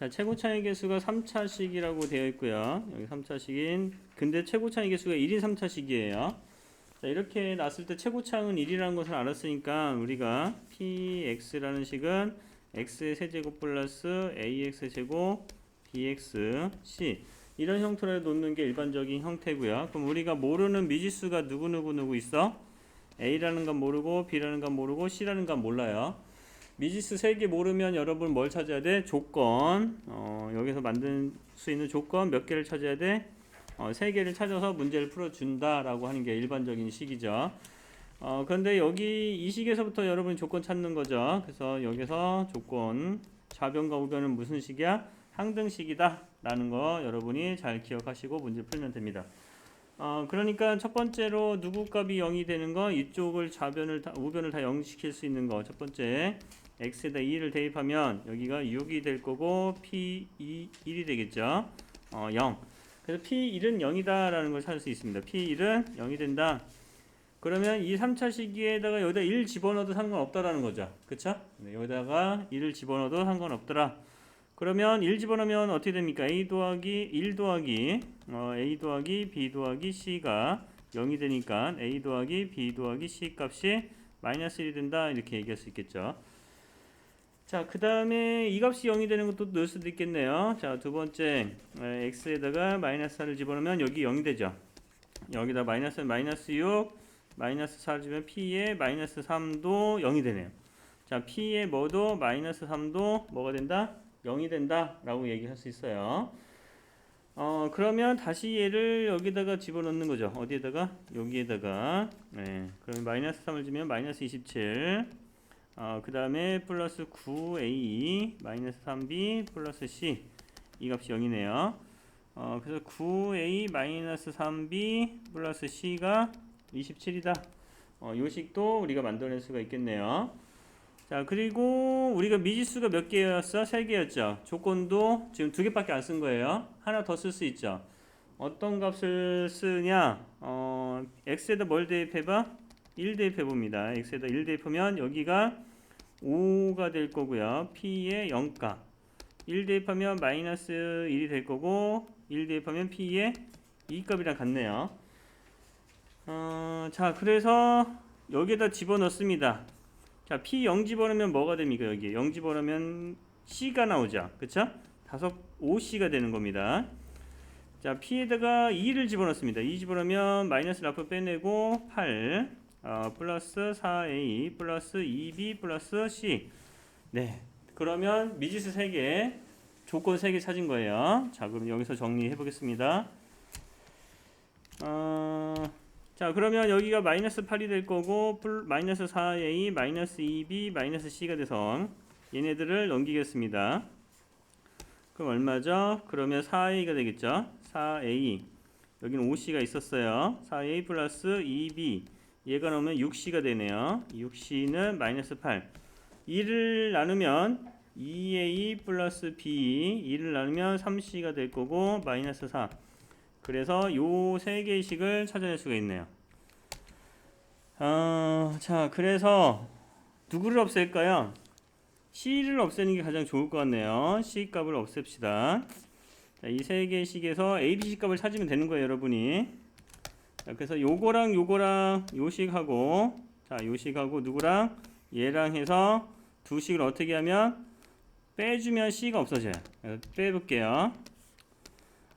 자, 최고 차이 개수가 3차식이라고 되어 있고요. 여기 3차식인 근데 최고 차이 개수가 1인 3차식이에요. 자, 이렇게 놨을 때 최고 차항은 1이라는 것을 알았으니까 우리가 px라는 식은 x의 세제곱 플러스 ax 제곱 bx c 이런 형태로 놓는 게 일반적인 형태고요. 그럼 우리가 모르는 미지수가 누구 누구 누구 있어? a라는 건 모르고 b라는 건 모르고 c라는 건 몰라요. 미지수 3개 모르면 여러분 뭘 찾아야 돼? 조건. 어, 여기서 만들 수 있는 조건 몇 개를 찾아야 돼? 어, 3개를 찾아서 문제를 풀어준다라고 하는 게 일반적인 식이죠. 어, 그런데 여기 이 식에서부터 여러분 조건 찾는 거죠. 그래서 여기서 조건 좌변과 우변은 무슨 식이야? 항등식이다 라는 거 여러분이 잘 기억하시고 문제 풀면 됩니다. 어, 그러니까 첫 번째로 누구 값이 0이 되는 거 이쪽을 좌변을 다, 우변을 다 0 시킬 수 있는 거 첫 번째 x에다 2를 대입하면 여기가 6이 될 거고 p 2 1이 되겠죠. 어, 0. 그래서 p1은 0이다라는 걸 찾을 수 있습니다. p1은 0이 된다. 그러면 이 3차 시기에다가 여기다 1 집어넣어도 상관없다라는 거죠. 그쵸? 네, 여기다가 1을 집어넣어도 상관없더라. 그러면 1 집어넣으면 어떻게 됩니까? a 더하기 1 더하기 어, a 더하기 b 더하기 c가 0이 되니까 a 더하기 b 더하기 c 값이 마이너스 1이 된다 이렇게 얘기할 수 있겠죠. 자, 그 다음에 이 값이 0이 되는 것도 넣을 수도 있겠네요. 자, 두 번째 에, x에다가 마이너스 4를 집어넣으면 여기 0이 되죠. 여기다 마이너스 마이너스 6 마이너스 4를 집으면 p에 마이너스 3도 0이 되네요. 자, p에 뭐도 마이너스 3도 뭐가 된다? 0이 된다 라고 얘기할 수 있어요. 어, 그러면 다시 얘를 여기다가 집어넣는 거죠. 어디에다가? 여기에다가. 네. 그러면 마이너스 3을 주면 마이너스 27. 어, 그 다음에 플러스 9a 마이너스 3b 플러스 c. 이 값이 0이네요. 어, 그래서 9a 마이너스 3b 플러스 c가 27이다. 어, 요 식도 우리가 만들어낼 수가 있겠네요. 자, 그리고 우리가 미지수가 몇 개였어? 세 개였죠. 조건도 지금 두 개밖에 안 쓴 거예요. 하나 더 쓸 수 있죠. 어떤 값을 쓰냐? 어, x에다 뭘 대입해봐? 1 대입해봅니다. x에다 1 대입하면 여기가 5가 될 거고요. p의 0값. 1 대입하면 마이너스 1이 될 거고 1 대입하면 p의 2값이랑 같네요. 어, 자, 그래서 여기에다 집어넣습니다. 자, P 0 집어넣으면 뭐가 됩니까? 여기 0 집어넣으면 C가 나오죠. 그쵸? 다섯 5C가 되는 겁니다. 자, P에다가 2를 집어넣습니다. 2 집어넣으면 마이너스 라프 빼내고 8 어, 플러스 4A 플러스 2B 플러스 C 네. 그러면 미지수 3개 조건 3개 찾은 거예요. 자, 그럼 여기서 정리해 보겠습니다. 어, 자 그러면 여기가 마이너스 8이 될 거고 플, 마이너스 4a 마이너스 2b 마이너스 c가 돼서 얘네들을 넘기겠습니다. 그럼 얼마죠? 그러면 4a가 되겠죠? 4a 여기는 5c가 있었어요. 4a 플러스 2b 얘가 넣으면 6c가 되네요. 6c는 마이너스 8 2를 나누면 2a 플러스 b 2를 나누면 3c가 될 거고 마이너스 4 그래서 요 세 개의 식을 찾아낼 수가 있네요. 어, 자, 그래서 누구를 없앨까요? C를 없애는 게 가장 좋을 것 같네요. C 값을 없앱시다. 자, 이세 개의 식에서 A, B 식 값을 찾으면 되는 거예요, 여러분이. 자, 그래서 요거랑 요거랑 요 식하고 자, 요 식하고 누구랑 얘랑 해서 두 식을 어떻게 하면 빼주면 C가 없어져요. 빼볼게요.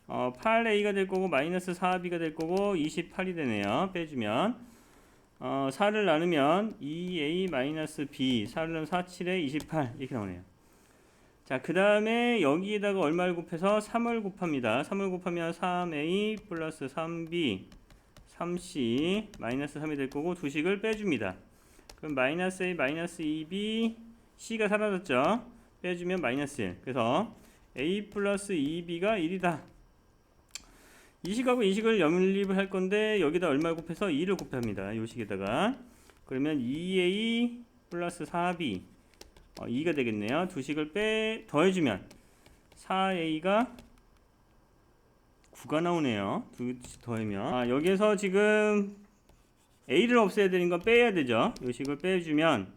어, 8a가 될 거고 마이너스 4b가 될 거고 28이 되네요. 빼주면 어, 4를 나누면 2a 마이너스 b 4를 나누면 4, 7에 28 이렇게 나오네요. 자, 그 다음에 여기에다가 얼마를 곱해서 3을 곱합니다. 3을 곱하면 3a 플러스 3b 3c 마이너스 3이 될 거고 두 식을 빼줍니다. 그럼 마이너스 a 마이너스 2b c가 사라졌죠. 빼주면 마이너스 1. 그래서 a 플러스 2b가 1이다. 이식하고 이식을 연립을 할 건데 여기다 얼마 곱해서 2를 곱합니다. 요 식에다가 그러면 2a 플러스 4b 어, 2가 되겠네요. 두 식을 빼 더해주면 4a가 9가 나오네요. 두식 더하면 아, 여기에서 지금 a를 없애야 되는 건 빼야 되죠. 요 식을 빼주면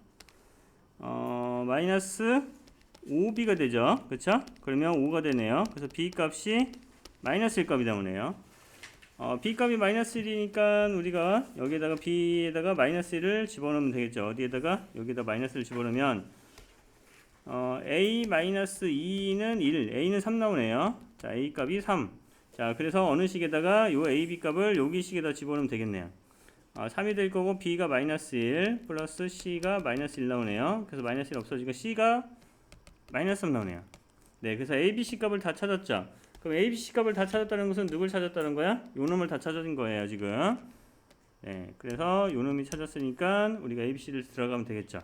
어, 마이너스 5b가 되죠. 그렇죠? 그러면 5가 되네요. 그래서 b 값이 마이너스 1 값이 나오네요. 어, b 값이 마이너스 1이니까 우리가 여기에다가 b에다가 마이너스 1을 집어넣으면 되겠죠. 어디에다가 여기다 마이너스를 집어넣으면 어, a 마이너스 2는 1, a는 3 나오네요. 자, a 값이 3. 자, 그래서 어느 식에다가 요 a, b 값을 여기 식에다 집어넣으면 되겠네요. 아, 3이 될 거고 b가 마이너스 1 플러스 c가 마이너스 1 나오네요. 그래서 마이너스 1 없어지고 c가 마이너스 3 나오네요. 네, 그래서 a, b, c 값을 다 찾았죠. 그럼 a, b, c 값을 다 찾았다는 것은 누굴 찾았다는 거야? 요 놈을 다 찾은 거예요, 지금. 네, 그래서 요 놈이 찾았으니까 우리가 a, b, c를 들어가면 되겠죠.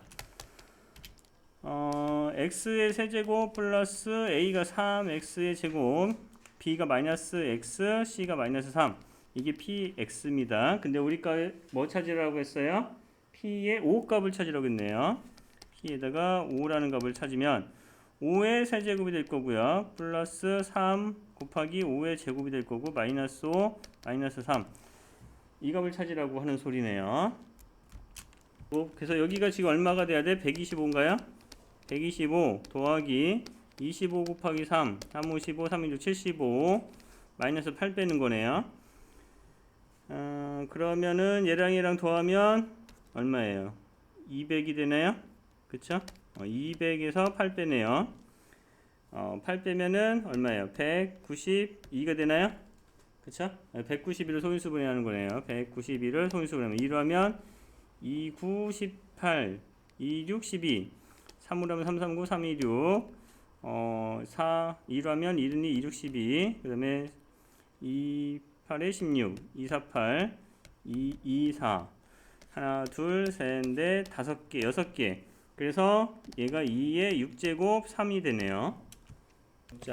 어, x의 세제곱 플러스 a가 3, x의 제곱, b가 마이너스 x, c가 마이너스 3. 이게 px입니다. 근데 우리가 뭐 찾으라고 했어요? p의 5 값을 찾으라고 했네요. p에다가 5라는 값을 찾으면 5의 세제곱이 될 거고요. 플러스 3 곱하기 5의 제곱이 될 거고 마이너스 5 마이너스 3. 이 값을 찾으라고 하는 소리네요. 뭐, 그래서 여기가 지금 얼마가 돼야 돼? 125인가요? 125 더하기 25 곱하기 3 3, 5, 15, 3, 6, 75 마이너스 8 빼는 거네요. 어, 그러면은 얘랑 얘랑 더하면 얼마예요? 200이 되나요? 그쵸? 어, 200에서 8 빼네요. 어, 8 빼면은 얼마예요? 192가 되나요? 그쵸? 191을 소인수 분해 하는 거네요. 191을 소인수 분해 하면 2로 하면 2, 9, 18, 2, 6, 12 3으로 하면 3, 3, 9, 3, 2, 6 어, 4, 2로 하면 1, 2, 2, 6, 12 그 다음에 2, 8에 16, 2, 4, 8, 2, 2, 4 하나, 둘, 셋, 넷, 다섯 개, 여섯 개. 그래서 얘가 2의 6제곱 3이 되네요